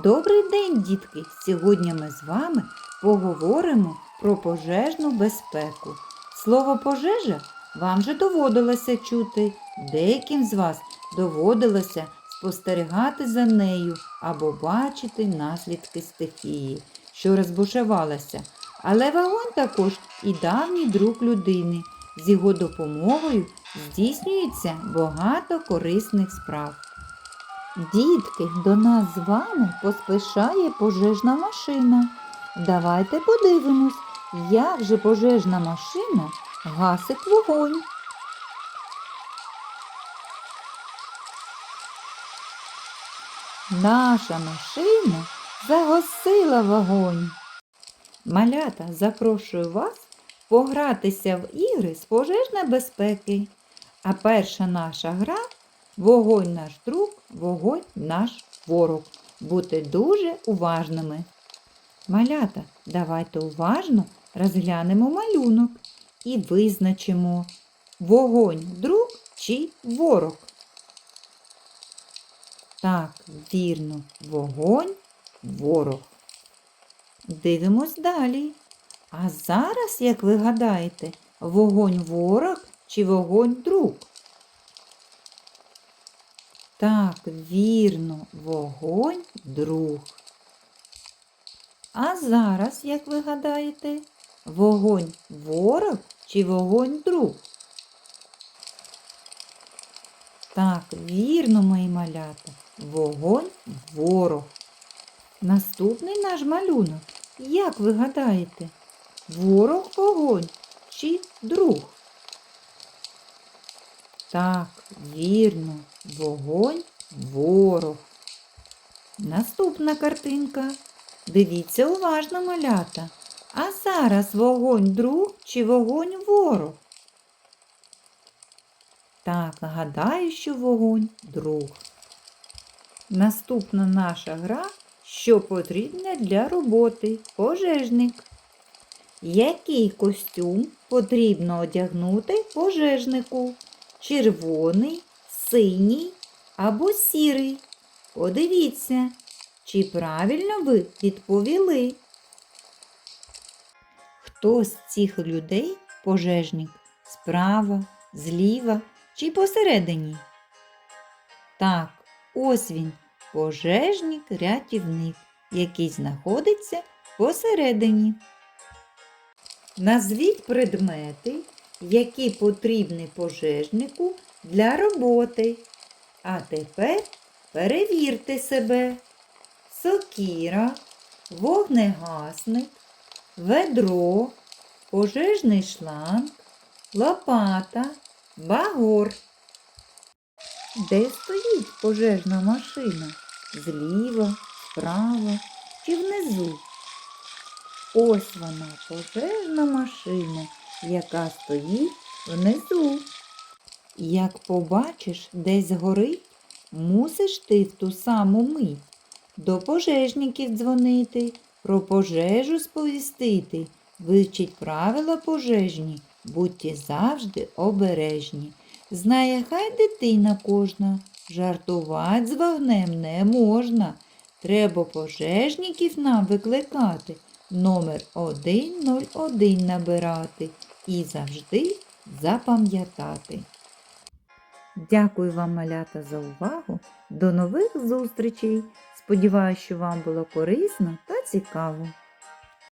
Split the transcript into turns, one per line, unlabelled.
Добрий день, дітки! Сьогодні ми з вами поговоримо про пожежну безпеку. Слово пожежа вам вже доводилося чути. Деяким з вас доводилося спостерігати за нею або бачити наслідки стихії, що розбушувалася. Але вогонь також і давній друг людини. З його допомогою здійснюється багато корисних справ. Дітки, до нас з вами поспішає пожежна машина. Давайте подивимось, як же пожежна машина гасить вогонь. Наша машина загасила вогонь. Малята, запрошую вас погратися в ігри з пожежної безпеки. А перша наша гра Вогонь наш друг, вогонь наш ворог. Бути дуже уважними. Малята, давайте уважно розглянемо малюнок і визначимо, вогонь друг чи ворог. Так, вірно, вогонь ворог. Дивимось далі. А зараз, як ви гадаєте, вогонь ворог чи вогонь друг? Так, вірно, вогонь друг. А зараз, як ви гадаєте, вогонь ворог чи вогонь друг? Так, вірно, мої малята, вогонь ворог. Наступний наш малюнок. Як ви гадаєте, ворог вогонь чи друг? Так, вірно, вогонь ворог. Наступна картинка. Дивіться уважно малята. А зараз вогонь друг чи вогонь ворог? Так, гадаю, що вогонь друг. Наступна наша гра, що потрібне для роботи пожежник. Який костюм потрібно одягнути пожежнику? червоний, синій або сірий. Подивіться, чи правильно ви відповіли. Хто з цих людей пожежник справа, зліва чи посередині? Так, ось він, пожежник-рятівник, який знаходиться посередині. Назвіть предмети, які потрібні пожежнику для роботи. А тепер перевірте себе. Сокіра, вогнегасник, ведро, пожежний шланг, лопата, багор. Де стоїть пожежна машина? Зліва, справа чи внизу? Ось вона, пожежна машина яка стоїть внизу. Як побачиш, десь горить, мусиш ти в ту саму мить до пожежників дзвонити, про пожежу сповістити, вивчить правила пожежні, будьте завжди обережні. Знає, хай дитина кожна, жартувати з вогнем не можна. Треба пожежників нам викликати, номер 101 набирати і завжди запам'ятати. Дякую вам, малята, за увагу. До нових зустрічей! Сподіваюсь, що вам було корисно та цікаво.